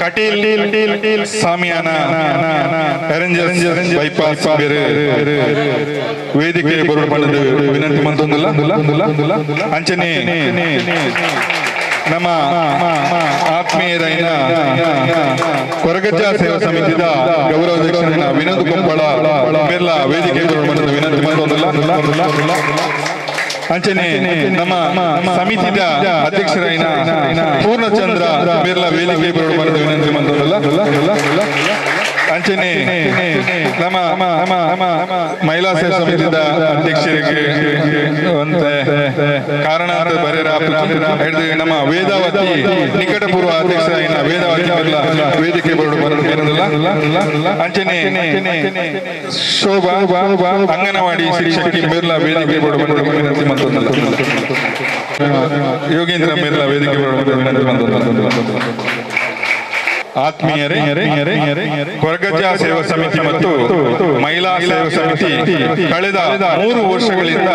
Kateel ಸಾಮಿಯಾನ bypass ವೇದಿಕೆ ವಿನಂತಿ ಅಂಚನೆ, ನಮ್ಮ ಆತ್ಮೀಯರೈನ ಕೊರಗಜ್ಜ ಸೇವಾ ಸಮಿತಿದ ಗೌರವಾಧ್ಯಕ್ಷರೈನ ವಿನೋದ್ ಕೊಂಬಳ ವೇದಿಕೆ ವಿನಂತಿ ಮಂತೊಂದಿಲ್ಲ? ಅಂಚನೆ ನಮ್ಮ ಸಮಿತಿದ ಅಧ್ಯಕ್ಷರೈನ ಪೂರ್ಣಚಂದ್ರ ಬಿರ್ಲ ವೇದಿಕೆ ಬಂದದ್ದು ವಿನಂತಿ ಮಂತೊಂದಿಲ್ಲ ಅಂಚನೆ ನಮ್ಮ ಮಹಿಳಾ ಸೇವಾ ಸಮಿತಿದ ಅಧ್ಯಕ್ಷರಿಗೆ ಒಂದು ಕಾರಣ ಅಂತ ಬರೆಯರ ಹಿಡಿದು ನಮ್ಮ ವೇದಾವತಿ ನಿಕಟಪೂರ್ವ ಅಧ್ಯಕ್ಷರಾಗಿನ ವೇದಾವತಿ ಅವರ ವೇದಿಕೆ ಬರಲು ಬರೋದಿಲ್ಲ ಅಂಚನೆ ಶೋಭಾ ಅಂಗನವಾಡಿ ಶಿಕ್ಷಕಿ ಮಿರ್ಲಾ ವೇದಿಕೆ ಬರಲು ಬರೋದು ವಿನಂತಿ ಮತ್ತೊಂದಲ್ಲ ಯೋಗೇಂದ್ರ ಮಿರ್ಲಾ ವೇದಿಕೆ ಬರಲು ವಿನಂತಿ ಮತ್ತೊಂದಲ್ಲ ಆತ್ಮೀಯರೇ ಕೊರಗಜ್ಜ ಸೇವಾ ಸಮಿತಿ ಮತ್ತು ಮಹಿಳಾ ಸೇವಾ ಸಮಿತಿ ಕಳೆದ ಮೂರು ವರ್ಷಗಳಿಂದ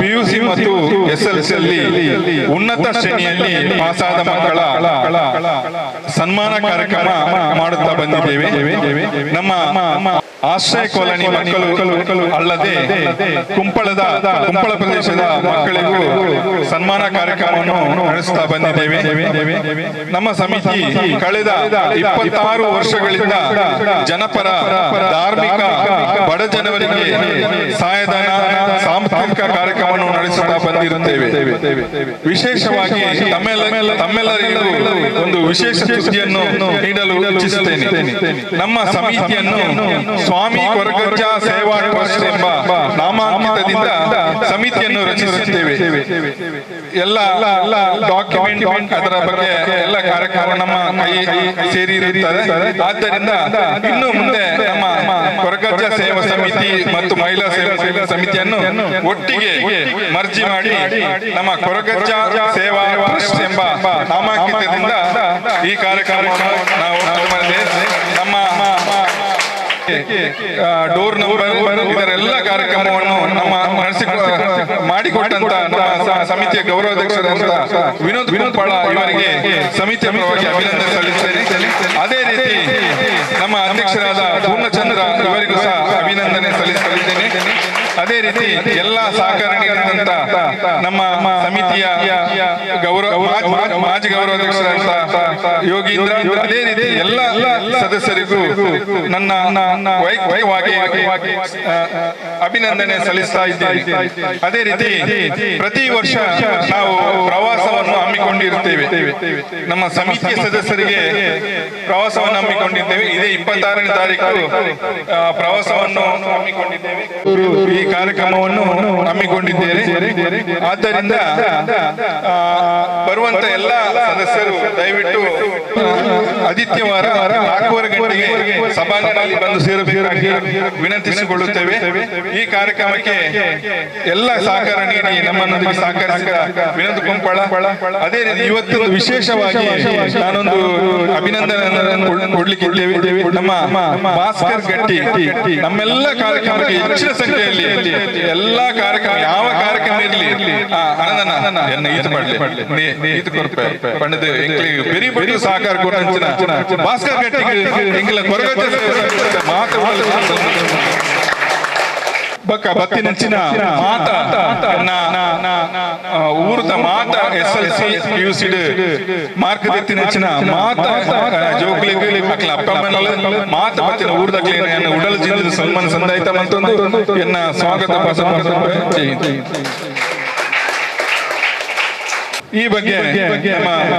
ಪಿಯುಸಿ ಮತ್ತು ಎಸ್ಎಲ್ಸಿ ಅಲ್ಲಿ ಉನ್ನತ ಶ್ರೇಣಿಯಲ್ಲಿ ಪಾಸಾದ ಮಕ್ಕಳ ಸನ್ಮಾನ ಕಾರ್ಯಕ್ರಮ ಮಾಡುತ್ತಾ ಬಂದಿದ್ದೇವೆ. ನಮ್ಮ ಆಶ್ರಯ ಕಾಲೋನಿ ಮಕ್ಕಳು ಅಲ್ಲದೆ ಕುಂಪಳದ ಕುಂಪಳ ಪ್ರದೇಶದ ಮಕ್ಕಳಿಗೂ ಸನ್ಮಾನ ಕಾರ್ಯಕ್ರಮವನ್ನು ನಡೆಸುತ್ತಾ ಬಂದಿದ್ದೇವೆ. ನಮ್ಮ ಸಮಿತಿ ಕಳೆದ ಇಪ್ಪತ್ತಾರು ವರ್ಷಗಳಿಂದ ಜನಪರ ಧಾರ್ಮಿಕ ಬಡ ಜನವರಿಗೆ ಸಹಾಯಧನ ಸಾಂಸ್ಕೃತಿಕ ಕಾರ್ಯಕ್ರಮವನ್ನು ನಡೆಸುತ್ತಾ ಬಂದಿರುತ್ತೇವೆ. ವಿಶೇಷವಾಗಿ ತಮ್ಮೆಲ್ಲ ತಮ್ಮೆಲ್ಲರಿಗೂ ಒಂದು ವಿಶೇಷ ಸುದ್ದಿಯನ್ನು ನೀಡಲು ಇಚ್ಛಿಸುತ್ತೇನೆ. ನಮ್ಮ ಸಮಿತಿಯನ್ನು ಸ್ವಾಮಿ ಕೊರಗಜ್ಜ ಸೇವಾ ಟ್ರಸ್ಟ್ ಎಂಬ ನಾಮಾಂಕಿತದಿಂದ ಸಮಿತಿಯನ್ನು ರಚಿಸುತ್ತೇವೆ. ಎಲ್ಲ ಡಾಕ್ಯುಮೆಂಟ್ ಅದರ ಬಗ್ಗೆ ಎಲ್ಲ ಕಾರ್ಯಕ್ರಮ ನಮ್ಮ ಕೈ ಸೇರಿ ಆದ್ದರಿಂದ ಇನ್ನು ಮುಂದೆ ನಮ್ಮ ಕೊರಗಜ್ಜ ಸೇವಾ ಸಮಿತಿ ಮತ್ತು ಮಹಿಳಾ ಸೇವಾ ಸಮಿತಿಯನ್ನು ಒಟ್ಟಿಗೆ ಮರ್ಜಿ ಮಾಡಿ ನಮ್ಮ ಕೊರಗಜ್ಜ ಸೇವಾ ಎಂಬ ನಾಮಾಂಕಿತದಿಂದ ಈ ಕಾರ್ಯಕ್ರಮವನ್ನು ನಾವು ಡೋರ್ ನಂಬರ್ ಇದರೆಲ್ಲ ಕಾರ್ಯಕ್ರಮವನ್ನು ನಮ್ಮ ನಡೆಸಿ ಮಾಡಿಕೊಟ್ಟಂತ ನಮ್ಮ ಸಮಿತಿಯ ಗೌರವಾಧ್ಯಕ್ಷರಾದಂತ ವಿನೋದ್ ವಿನೋದ್ ಪಾಳ ಇವರಿಗೆ ಸಮಿತಿಯ ಪರವಾಗಿ ಅಭಿನಂದನೆ ಸಲ್ಲಿಸುತ್ತೇನೆ ಅದೇ ರೀತಿ ನಮ್ಮ ಅಧ್ಯಕ್ಷರಾದ ಪೂರ್ಣಚಂದ್ರ ಇವರಿಗೂ ಸಹ ಅಭಿನಂದನೆ ಸಲ್ಲಿಸಲಿದ್ದೇನೆ ಅದೇ ರೀತಿ ಎಲ್ಲಾ ಸಹಕಾರ ನೀಡಿದಂತ ನಮ್ಮ ಸಮಿತಿಯ ಗೌರವ ಮಾಜಿ- ಮಾಜಿ ಗೌರವಾಧ್ಯಕ್ಷರಾದಂತ ಯೋಗೀಂದ್ರ ಅದೇ ರೀತಿ ಎಲ್ಲ ಸದಸ್ಯರಿಗೂ ನನ್ನ ನನ್ನ ವೈಯಕ್ತಿಕವಾಗಿ ಅಭಿನಂದನೆ ಸಲ್ಲಿಸ್ತಾ ಇದ್ದೇವೆ ಅದೇ ರೀತಿ ಪ್ರತಿ ವರ್ಷ ನಾವು ಪ್ರವಾಸವನ್ನು ಹಮ್ಮಿಕೊಂಡಿರುತ್ತೇವೆ ನಮ್ಮ ಸಮಿತಿ ಸದಸ್ಯರಿಗೆ ಪ್ರವಾಸವನ್ನು ಹಮ್ಮಿಕೊಂಡಿದ್ದೇವೆ. ಇದೇ ಇಪ್ಪತ್ತಾರನೇ ತಾರೀಕು ಪ್ರವಾಸವನ್ನು ಹಮ್ಮಿಕೊಂಡಿದ್ದೇವೆ. ಈ ಕಾರ್ಯಕ್ರಮವನ್ನು ಹಮ್ಮಿಕೊಂಡಿದ್ದೇವೆ. ಆದ್ದರಿಂದ ಬರುವಂತ ಎಲ್ಲ ಸದಸ್ಯರು ದಯವಿಟ್ಟು ಆದಿತ್ಯವಾರ ನಾಲ್ಕೂವರೆ ಗಂಟೆಗೆ ಸಭಾಂಗಣದಲ್ಲಿ ಬಂದು ಸೇರಬೇಕಾಗಿ ವಿನಂತಿಸಿಕೊಳ್ಳುತ್ತೇವೆ. ಈ ಕಾರ್ಯಕ್ರಮಕ್ಕೆ ಎಲ್ಲ ಸಹಕಾರ ನೀಡಿ ನಮ್ಮ ಸಹಕರಿಸಿದ ವಿನಂತ ಕುಂಪಳ. ಅದೇ ರೀತಿ ಇವತ್ತು ವಿಶೇಷವಾಗಿ ನಾನೊಂದು ಅಭಿನಂದನೆ ಕೊಡ್ಲಿಕ್ಕೆ ಇದ್ದೇವೆ ನಮ್ಮ ಭಾಸ್ಕರ್ ಗಟ್ಟಿ, ನಮ್ಮೆಲ್ಲ ಕಾರ್ಯಕ್ರಮಕ್ಕೆ ಹೆಚ್ಚಿನ ಸಂಖ್ಯೆಯಲ್ಲಿ ಎಲ್ಲಾ ಕಾರ್ಯಕ್ರಮ, ಯಾವ ಕಾರ್ಯಕ್ರಮ ಇರಲಿ ಎಂಕ್ಲಿ ಬೆರಿ ಬೆರಿ ಸಹಕಾರ ಕೊಟ್ಟಂಚಿನ ಭಾಸ್ಕರ್ ಗಟ್ಟಿಗೆ ಎಂಗಿಲ ಕೊರಗಜ್ಜ ಬಕ್ಕಿ ನೆಚ್ಚಿನ ಮಾತ ಊರದ ಮಾತ S L C U C mark ತೆತ್ತಿನಂಚಿನ ಮಾತ ಜೋಕ್ಲಿ ಅಕ್ಲ ಅಪ್ಪಮ್ಮನಲ್ಲ ಮಾತ ಬತ್ತಿನ ಊರ್ದಕ್ಲೆ ಉಡಲ್ ಜಿಲ್ಲದ ಸನ್ಮಾನ ಸಂದಾಯಿತ ಮಂತೊಂದು ಎನ್ನ ಸ್ವಾಗತ. ಈ ಬಗ್ಗೆ ನಮ್ಮ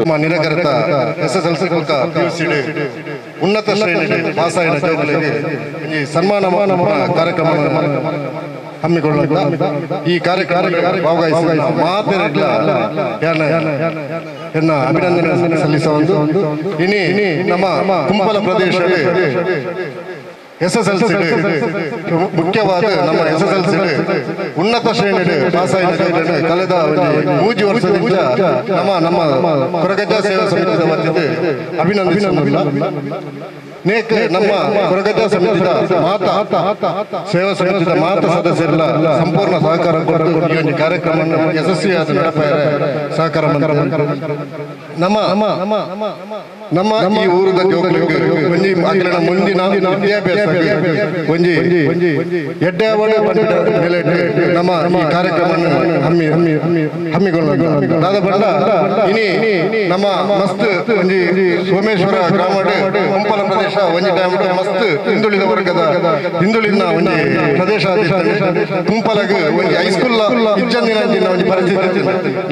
ನಮ್ಮ ನಿರಗರತ ಎಸ್ ಎಸ್ ಎಲ್ ಸಿ ತನಕ ಪಿಯುಸಿಡ್ ಉನ್ನತ ಈ ಸನ್ಮಾನ ಕಾರ್ಯಕ್ರಮ ಹಮ್ಮಿಕೊಳ್ಳುತ್ತ ಈ ಕಾರ್ಯಕ್ರಮ ಭಾಗವಹಿಸಿದ ಮಾತಿರಲ್ಲ ಎನ್ನ ಅಭಿನಂದನೆ ಸಲ್ಲಿಸುವ ಒಂದು ಇನಿ ನಮ್ಮ ಕುಂಬಲ ಪ್ರದೇಶ ಎಸ್ ಎಸ್ ಎಲ್ ಸಿ ಮುಖ್ಯವಾದ ನಮ್ಮ ಎಸ್ ಎಸ್ ಎಲ್ ಸಿ ಉನ್ನತ ಶ್ರೇಣಿ ಪಾಸಾಯಿನ ಜೋಕ್ಲೆನ ಕಳೆದ ಒಂದು ಮೂಜಿ ವರ್ಷದಿಂದ ನಮ್ಮ ನಮ್ಮ ಕೊರಗಜ್ಜ ಸೇವಾ ಸಮಿತಿದ ವತಿಯಿಂದ ಅಭಿನಂದಿಸುವುದಿಲ್ಲ ನೇಕ ನಮ್ಮ ಕೊರಗಜ್ಜ ಸಮಿತಿಯ ಮಾತ ಸೇವಾ ಸಮಿತಿಯ ಮಾತ ಸದಸ್ಯರೆಲ್ಲ ಸಂಪೂರ್ಣ ಸಹಕಾರ ಕೊಟ್ಟು ಈ ಒಂದು ಕಾರ್ಯಕ್ರಮ ಯಶಸ್ವಿಯಾದ ಸಹಕಾರ. ನಮ್ಮ ನಮ್ಮ ಈ ಊರದ ಜೋಕ್ಲಿಗೆ ಒಂಜಿ ಮಕ್ಕಳ ಮುಂದಿನ ವಿದ್ಯಾಭ್ಯಾಸ ಒಂಜಿ ಎಡ್ಡೆ ಅವಡೆ ಬಂದ ಮೇಲೆ ನಮ್ಮ ಈ ಕಾರ್ಯಕ್ರಮ ಹಮ್ಮಿ ಹಮ್ಮಿ ಬಂದ ಇನಿ ನಮ್ಮ ಮಸ್ತ್ ಒಂಜಿ ಸೋಮೇಶ್ವರ ಗ್ರಾಮ ಹಂಪಲ ಪ್ರದೇಶ ಒಂಜಿ ಟೈಮ್ ಮಸ್ತ್ ಹಿಂದುಳಿದ ವರ್ಗದ ಹಿಂದುಳಿದ ಒಂಜಿ ಪ್ರದೇಶ ಕುಂಪಲಗ್ ಒಂಜಿ ಹೈಸ್ಕೂಲ್ ಇಜ್ಜಂದಿನ ಒಂಜಿ ಪರಿಸ್ಥಿತಿ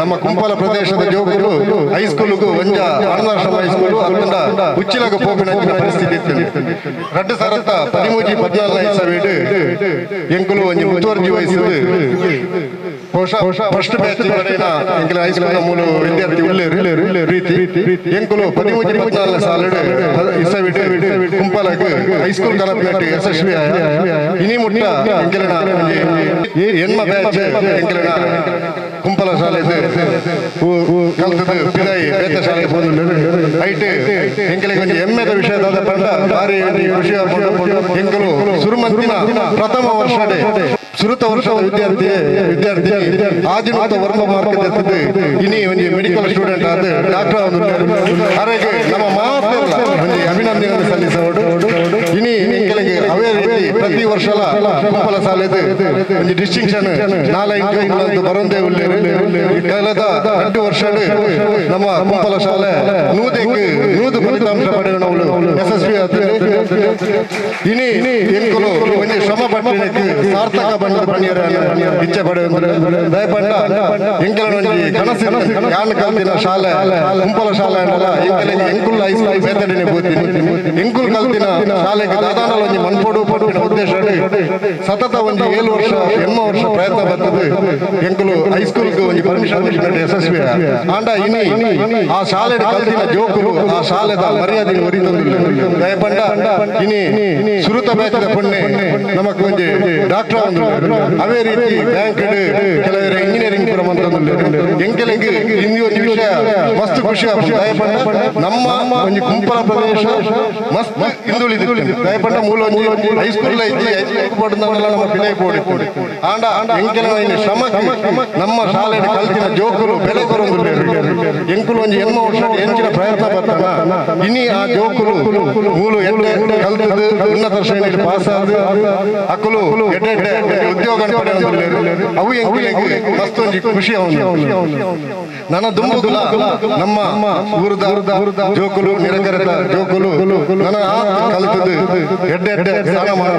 ನಮ್ಮ ಕುಂಪಲ ಪ್ರದೇಶದ ಜೋಗರು ಹೈಸ್ಕೂಲ್ಗೂ ಒಂಜ ಅನಾಥಾಶ್ರಮ ಹೈಸ್ಕೂಲ್ ಅಲ್ಲಿಂದ ಉಚ್ಚಿಲಗ ಪೋಪಿನ ಪರಿಸ್ಥಿತಿ ರಡ್ಡು ಸರತ್ತ ಪದಿಮೂಜಿ ಪದ್ನಾಲ್ಕು ಇಸವೀಡು ಎಂಕುಲು ಒಂಜಿ ಮುತುವರ್ಜಿ ವಹಿಸಿದ್ದು ಫಸ್ಟ್ ಬ್ಯಾಚ್ ಎಂಕಲ ಹೈಸ್ಕೂಲ್ ಮೂಲ ವಿದ್ಯಾರ್ಥಿ ಉಳ್ಳೇರು ರೀತಿ ಎಂಕುಲು ಪದಿಮೂಜಿ ಪದ್ನಾಲ್ಕು ಸಾಲಡು ಕುಂಪಲಗ್ ಹೈಸ್ಕೂಲ್ ಕಲಪ್ನಟ್ ಯಶಸ್ವಿ ಇನಿ ಮುಟ್ಟ ಎಂಕಲನ ಎನ್ಮ ಬ್ಯಾಚ್ ಎಂಕಲನ ಕುಂಪಲ ಶಾಲೆ ಕಲ್ತದ್ದು ಪಿದಾಯಿ ಬೇತ ಶಾಲೆ ಹೋದ ಐಟ್ ಎಂಕಲಿಗೆ ಒಂದು ಹೆಮ್ಮೆದ ವಿಷಯದ ಪಂಡ ಭಾರಿ ಖುಷಿ ಎಂಕಲು ಸುರುಮಂತಿನ ಪ್ರಥಮ ವರ್ಷ ಸುರುತ ವರ್ಷ ವಿದ್ಯಾರ್ಥಿ ವಿದ್ಯಾರ್ಥಿ ಆಜಿನೋತ ವರ್ಮ ಮಾರ್ಕ್ ಎತ್ತದೆ ಇನಿ ಒಂದು ಮೆಡಿಕಲ್ ಸ್ಟೂಡೆಂಟ್ ಆದ ಡಾಕ್ಟರ್ ಒಂದು ಹಾಗೆ ನಮ್ಮ ಮಾತೆಲ್ಲ ಒಂದು ಅಭಿನಂದನೆ ಸಲ್ಲಿಸೋಡು ಇನಿ ಎಂಕಲಿಗೆ ಅವೇ ರೀತಿ ಪ್ರತಿ ವರ್ಷ ಕುಂಪಲ ಶಾಲೆದು ಒಂದು ಡಿಸ್ಟಿಂಕ್ಷನ್ ನಾಲ್ಕು ಅಂತ ಬರೋದೇ ಉಳ್ಳೇರು ಕಳೆದ ಎರಡು ವರ್ಷ ನಮ್ಮ ಕುಂಪಲ ಶಾಲೆ ನೂದಕ್ಕೆ ನೂದು ಫಲಿತಾಂಶ ಪಡೆಯೋಣಗಳು ಯಶಸ್ವಿ ಆಗ್ತದೆ ಇನಿ ಎಂಕುಲು ಒಂದು ಶ್ರಮ ಪಟ್ಟಿನಕ್ಕೆ ಸಾರ್ಥಕ ಬಂದ ಪಣಿಯರ ಇಚ್ಛೆ ಪಡೆಯುವಂದ್ರೆ ದಯಪಟ್ಟ ಎಂಕಲ ಒಂಜಿ ಕನಸಿನ ಕಲ್ತಿನ ಶಾಲೆ ಶಾಲೆ ಎಂಕುಲ್ ಹೈಸ್ಕೂಲ್ ಬೇತಡಿನೆ ಬೋತೀನಿ ಎಂಕುಲ್ ಕಲ್ತಿನ ಶಾಲೆಗೆ ಒಂಜಿ ಮನ್ಪೋಡು ಪಡುವಿನ ಉದ್ದೇಶ ಸತತ ಒಂಜಿ ಏಳು ವರ್ಷ ಎಮ್ಮ ವರ್ಷ ಪ್ರಯತ್ನ ಬರ್ತದೆ ಎಂಕುಲು ಹೈಸ್ಕೂಲ್ಗೆ ಒಂಜಿ ಪರ್ಮಿಷನ್ ಯಶಸ್ವಿ ಆಂಡ ಇನಿ ಆ ಶಾಲೆ ಕಲ್ತಿನ ಜೋಕುಲು ಆ ಶಾಲೆದ ಮರ್ಯಾದೆ ಒರಿತಂದಿಲ್ಲ ದಯಪಂಡ ಇನಿ ಸುರುತ ಬೇಕದ ಪುಣ್ಯ ನಮಕ್ ಒಂಜಿ ಡಾಕ್ಟರ್ ಅವೇ ರೀತಿ ಬ್ಯಾಂಕ್ ಕೆಲವರ ಇಂಜಿನಿಯರಿಂಗ್ ಪುರಂ ಅಂತ ಎಂಕೆಲೆಗೆ ಹಿಂದಿ ಒಂದು ವಿಷಯ ಖುಷಿ ನಮ್ಮ ಒಂದು ಕುಂಪಲ ಪ್ರದೇಶ ಮಸ್ತ್ ಹಿಂದುಳಿದಿತ್ತು ದಯಪಂಡ ಮೂಲ ಒಂದು ಹೈಸ್ಕೂಲ್ ಐತಿ ಹೈಸ್ಕೂಲ್ ಪಡೆದವರೆಲ್ಲ ನಮ್ಮ ಪಿಲೈ ಪೋಡಿ ಆಂಡ ಎಂಕೆಲ ಶ್ರಮ ನಮ್ಮ ಶಾಲೆ ಕಲ್ತಿನ ಜೋಕುಲು ಬೆಲೆ ಕೊರೊಂದು ಎಂಕುಲು ಒಂದು ಎಮ್ಮ ವರ್ಷ ಎಂಚಿನ ಪ್ರಯತ್ನ ಬರ್ತಾನ ಇನಿ ಆ ಜೋಕುಲು ಮೂಲು ಎಡ್ಡೆ ಕಲ್ತದು ಉನ್ನತ ಶ್ರೇಣಿಯಲ್ಲಿ ಪಾಸ್ ಆದ ಅಕ್ಕಲು ಎಡ್ಡೆ ಉದ್ಯೋಗ ಅವು ಎಂಕು ಮಸ್ತ್ ಒಂದು ಖುಷಿ ಅವನು ನನ್ನ ದುಂಬುಗುಲ ನಮ್ಮ ಊರದ ಜೋಕುಲು ನಿರಂತರದ ಜೋಕುಲು. ನನ್ನ ಕಲಿತದ್ದು. ಎಡ್ಡೆ ಎಡ್ಡೆ ಸ್ನಾನ ಮಾಡಿ.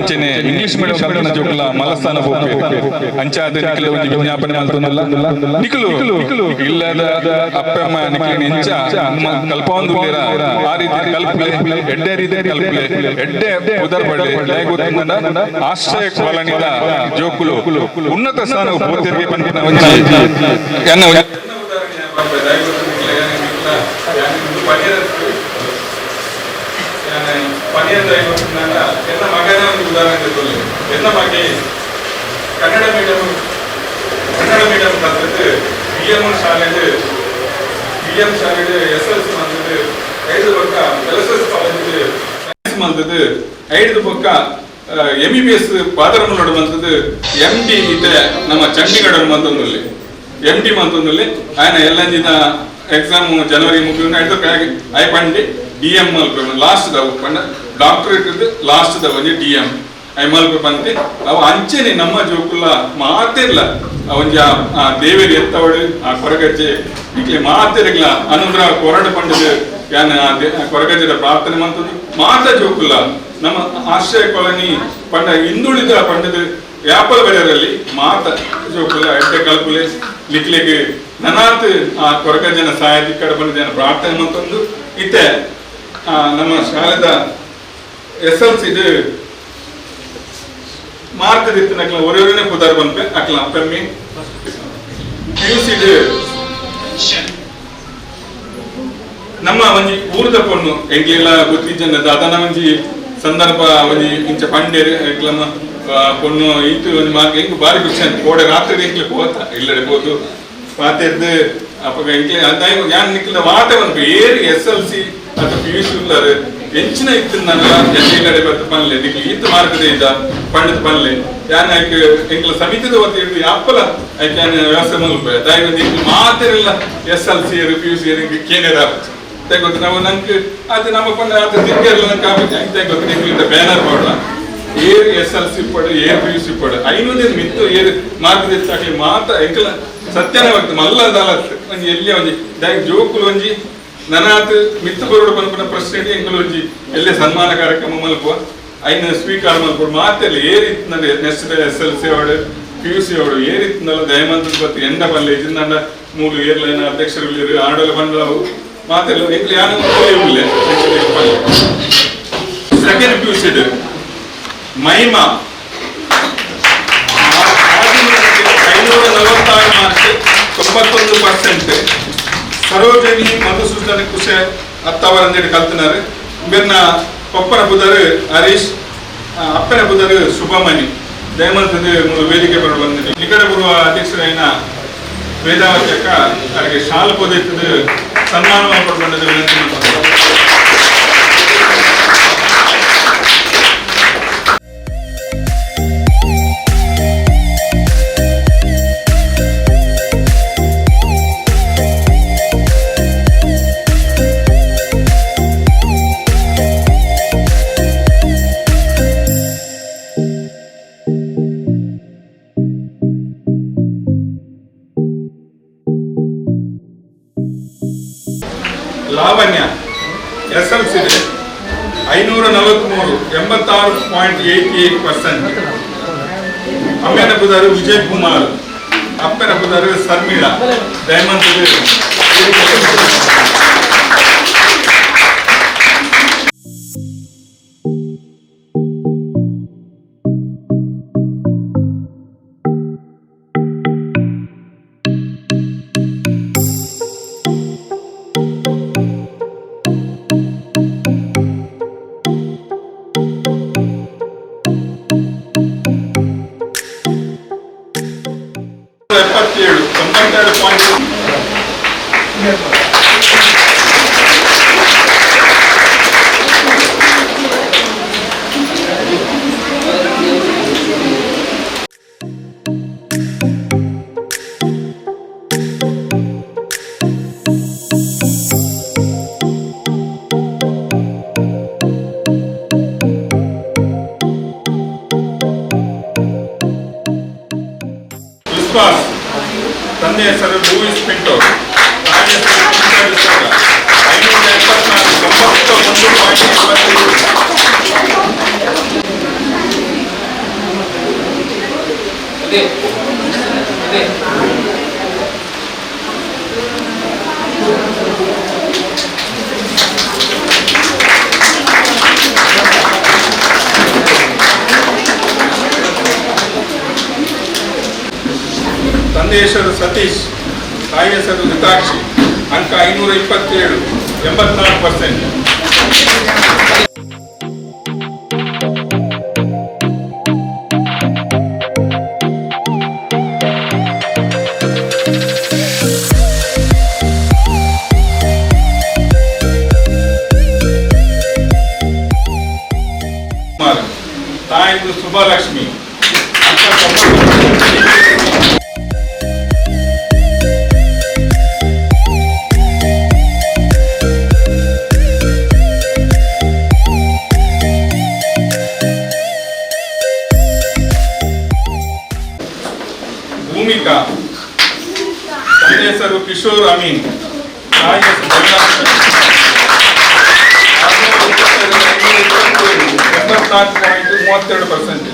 ಅಂಚೆನೆ ಇಂಗ್ಲಿಷ್ ಮೀಡಿಯಂ ಕಲ್ತನ ಜೋಕುಲ್ಲ ಮಲಸ್ಥಾನ ಹೋಗಬೇಕು. ಅಂಚಾದ ಒಂಜಿ ವಿಜ್ಞಾಪನೆ ಮಲ್ತೊಂದಲ್ಲ ನಿಕಲು ಇಲ್ಲದ ಅಪ್ಪಮ್ಮ, ನಿಖಿಲ್ ಎಂಚ ಕಲ್ಪೊಂದು ಆ ರೀತಿ ಕಲ್ಪಲೆ ಎಡ್ಡೆ ರೀತಿ ಕಲ್ಪಲೆ ಎಡ್ಡೆ ಉದರ್ ಬಡ್ಲೆ ಗೊತ್ತಂದ ಆಶ್ರಯ ಕಾಲನಿದ ಜೋಕುಲು, ಉನ್ನತ ಸ್ಥಾನ ಪೂರ್ತಿಗೆ ಬಂದಿನ ಪನಿಯದ ಎನ್ನ ಮಗನ ಒಂದು ಉದಾಹರಣೆ சொல்லு என்ன மாதிரி கன்னட மீடியம் கன்னட மீடியம் கற்றுக்கு பிஎம்எஸ் ஆனது பிஎம்எஸ் ஆனது எஸ்எஸ் வந்தது ಐದು ಪಕ್ಕ L S S college science ಬಂದದ್ದು ಐದು ಪಕ್ಕ ಎಂ ಬಿ ಬಿ ಎಸ್ ಪಾದರಮನೋಡು ಬಂದದ್ದು ಎಂ ಡಿ ಇದೆ ನಮ್ಮ ಚಂಡೀಗಢ ಬಂದಲ್ಲಿ ಎಂ ಡಿ ಬಂದಲ್ಲಿ ಆಯ್ನ ಎಲ್ಲಂಜಿನ ಎಕ್ಸಾಮ್ ಜನವರಿ ಮುಗಿದ ಐದು ಐ ಪಂಡಿ ಡಿ ಎಂ ಎಲ್ ಲಾಸ್ಟ್ ಪಂಡ ಡಾಕ್ಟರೇಟ್ ಲಾಸ್ಟ್ ದವ ಒಂಜಿ ಡಿ ಎಂ ಐ ಪಿ ಬಂತಿ ಅವು ಅಂಚೆನೆ ನಮ್ಮ ಜೋಕುಲ್ಲ ಮಾತಿರ್ಲ ಒಂಜಿ ಆ ದೇವೇರಿ ಎತ್ತವಳು, ಆ ಕೊರಗಜ್ಜೆ ಇಲ್ಲಿ. ಮಾತಿರ್ಲ ಅನುಗ್ರಹ ಕೊರಡ ಪಂಡದು ಯಾನ ಕೊರಗಜ್ಜೆದ ಪ್ರಾರ್ಥನೆ ಮಂತದ್ದು ಮಾತ ಜೋಕುಲ್ಲ ನಮ್ಮ ಆಶ್ರಯ ಕಾಲನಿ ಪಂಡ ಹಿಂದುಳಿದ ಪಂಡದ ವ್ಯಾಪಾರ ಬೆಳೆಯರಲ್ಲಿ ಮಾತ ಜೋಕುಲ್ಲ ಎಡ್ಡೆ ಕಲ್ಪುಲೆ ಲಿಕ್ಲಿಗೆ ನನಾತ್ ಆ ಕೊರಗಜ್ಜನ ಸಹಾಯ ಕಡೆ ಬಂದ ಪ್ರಾರ್ಥನೆ ಮಂತಂದು ಇತ್ತೆ ನಮ್ಮ ಶಾಲೆದ ಎಸ್ ಎಲ್ ಸಿ ಮಾರ್ಕ್ ದಿತ್ತಿನ ಅಕ್ಲ ಒರೆಯವರೇ ಪುದಾರ್ ಬಂದ್ಪೆ ಅಕ್ಲ ಪೆಮ್ಮಿ. ಪಿ ಯು ಸಿ ನಮ್ಮ ಒಂಜಿ ಊರದ ಪೊಣ್ಣು ಎಂಗ್ಲೆಲ್ಲ ಗೊತ್ತಿಜ್ಜನ ದಾದಾನ ಒಂಜಿ ಸಂದರ್ಭ ಒಂಜಿ ಇಂಚ ಪಂಡೆ ಎಂಕ್ಲಮ್ಮ ಆ, ಪೊಣ್ಣು ಈತು ಒಂಜಿ ಮಾರ್ಕ್ ಹೆಂಗ್ ಬಾರಿ ಖುಷಿ ಅಂತ. ಕೋಡೆ ರಾತ್ರಿ ಎಂಕ್ಲೆ ಪೋತ ಇಲ್ಲಡೆ ಪೋತು ಪಾತೆರ್ದು ಅಪ್ಪ ಎಂಕ್ಲೆ ಅದಾಯ ಯಾನ್ ನಿಕ್ಲ ವಾಟೆ ಒಂದು ಏರಿ ಎಸ್ ಎಲ್ ಸಿ ಅಥವಾ ಪಿ ಯು ಸಿ ಎಂಚಿನ ಇತ್ತು ನನ್ನ ಎಲ್ಲೆಡೆ ಬತ್ತ ಪನ್ಲೆ ನಿಕ್ಲಿ ಇತ್ತು ಮಾರ್ಗದ ಇದ್ದ ಪಂಡಿತ ಪನ್ಲೆ ಯಾನ್ ಆಯ್ಕೆ, ಎಂಕ್ಲ ಸಮಿತಿದ ಹಿಡಿದು ಯಾಪಲ ಆಯ್ಕೆ ಯಾನ್ ವ್ಯವಸ್ಥೆ ಮಲ್ಪೆ ದಾಯ ಮಾತ್ರ ಇಲ್ಲ S L C P U C ಕೇನೇರ ತೆಗೊತ್ತು ನಾವು ನಂಗೆ, ಅದು ನಮ್ಮ ಪಂಡ, ಅದು ತಿಂಗೆಲ್ಲ ನಂಗೆ ಕಾಪಿಗೆ ಹೆಂಗೆ ತೆಗೊತ್ತು ಬ್ಯಾನರ್ ಮಾಡೋಣ ಏರ್ ಎಸ್ ಎಲ್ ಸಿ ಪಡು, ಏರ್ ಪಿ ಯು ಸಿ ಪಡು, ಐನೂರು ಮಿತ್ತು ಏರ್ ಮಾರ್ಗದರ್ಶಿ ಮಾತ ಎಂಕ್ಲ ಸತ್ಯನ ವಕ್ತ ಮಲ್ಲ ದಾಲತ್ ಒಂಜಿ ಎಲ್ಲಿ ಒಂಜಿ ದಾಯ ಜೋಕುಲು ಒಂಜಿ ನನಾತ್ ಮಿತ್ತು ಬರೋಡು ಬಂದ ಪ್ರಶ್ನೆ ಎಂಗಲೋಜಿ ಎಲ್ಲೇ ಸನ್ಮಾನ ಕಾರ್ಯಕ್ರಮ ಮಲ್ಪುವ? ಐನ ಸ್ವೀಕಾರ ಮಲ್ಪುಡು ಮಾತೆಲ್ಲ ಏರಿತ್ತು ನನ್ನ ನೆಕ್ಸ್ಟ್ ಎಸ್ ಎಲ್ ಸಿ ಅವಡು ಪಿ ಯು ಸಿ ಅವಡು ಏರಿತ್ತನಲ್ಲ ದಯಮಂತ ಬತ್ತು ಎಂಡ ಬಲ್ಲೆ ಇದನ್ನ ಮೂಲು ಏರ್ಲೈನ್ ಅಧ್ಯಕ್ಷರು ಆಡಲು ಬಂದವು ಮಾತೆಲ್ಲ ಎಂಕ್ಲು ಯಾನು ಇಲ್ಲ second P U C Mahima ಐನೂರ ನಲವತ್ತಾರು ಮಾರ್ಕ್, ತೊಂಬತ್ತೊಂದು ಪರ್ಸೆಂಟ್ ಸರೋಜಿನಿ ಮಧುಸೂದನ ಕುಶ ಹತ್ತವರ ಅಂದೇಳಿ ಕಲ್ತಿನಾರು. ಇವೆರ್ನ ಕೊಪ್ಪನ ಬುಧರು ಹರೀಶ್ ಆ, ಅಪ್ಪನ ಬುಧರು ಶುಭಮಣಿ ದಯಮಂತದ ವೇದಿಕೆ ಬರಲು ಬಂದಿದೆ ಈ ಕಡೆ ಬರುವ ಅಧ್ಯಕ್ಷರಾಯಿನ ವೇದಾವತಿ ಅವರಿಗೆ ಶಾಲು ಪೋದೈತದ ಸನ್ಮಾನ ಮಾಡಿಕೊಂಡು ವಿನಂತಿ ಏಟ್ ಪರ್ಸೆಂಟ್ ಅಮ್ಮನ ಬುಧರು ವಿಜಯ್ ಕುಮಾರ್ ಅಪ್ಪನ ಬುಧರು ಶರ್ಮಿಳಾ ದಯಮಂತ ತಂದೆ ಹೆಸರು ಸತೀಶ್ ತಾಯಿ ಹೆಸರು ಹಿತಾಕ್ಷಿ ಅಂಕ ಐನೂರ ಇಪ್ಪತ್ತೇಳು ಎಂಬತ್ನಾಲ್ಕು ಪರ್ಸೆಂಟ್ ಇಪ್ಪತ್ತೆರಡು, ಐನೂರ ಇಪ್ಪತ್ತೇಳು, ಎಂಬತ್ನಾಲ್ಕು ಪಾಯಿಂಟ್ ಮೂವತ್ತೆರಡು ಪರ್ಸೆಂಟ್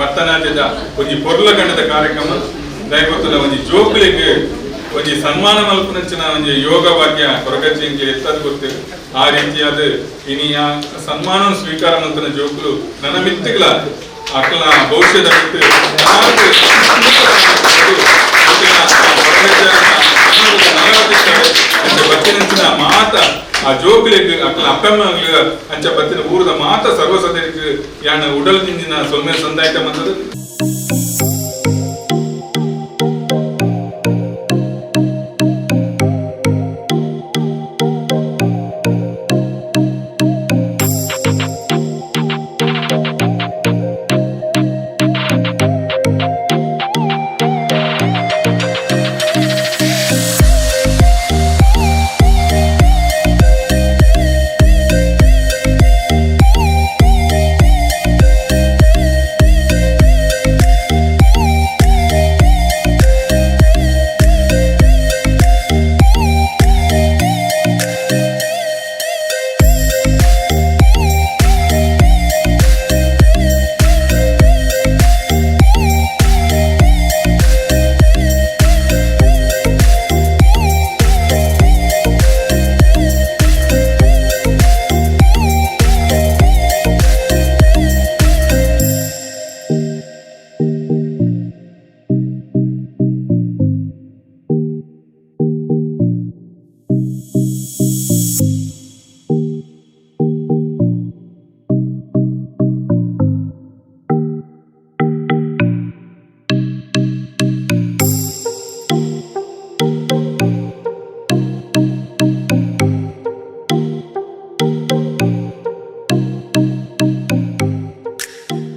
ನೀರೆರಡು ಒಂದು ಪೊರ್ಲ ಗಂಡದ ಕಾರ್ಯಕ್ರಮ ದಯಗೊತ್ತುಲ ಒಂಜಿ ಜೋಕ್ಲೆಗ್ ಒಂಜಿ ಸನ್ಮಾನ ಮಲ್ಪನಂಚಿನ ಒಂಜಿ ಯೋಗ ಭಾಗ್ಯ ಕೊರಗಜ್ಜಿಂಗೆ ಎತ್ತದು ಗೊತ್ತಿರು ಆ ರೀತಿಯಾದ ಇನಿ ಆ ಸನ್ಮಾನ ಸ್ವೀಕಾರ ಮಂತನ ಜೋಕ್ಲು ನನ್ನ ಮಿತ್ತಿಗಳ ಅಕ್ಕಲ ಭವಿಷ್ಯದ ಮಿತ್ತು. ಅಕ್ಕಲ ಅಪ್ಪಮ್ಮಗ್ಲ ಅಂಚ ಬತ್ತಿನ ಊರದ ಮಾತ ಸರ್ವಸದ್ಯಕ್ಕೆ ಯಾಣ ಉಡಲ್ ನಿಂದಿನ ಸೊಮ್ಮೆ ಸಂದಾಯಿತ ಮಂತದ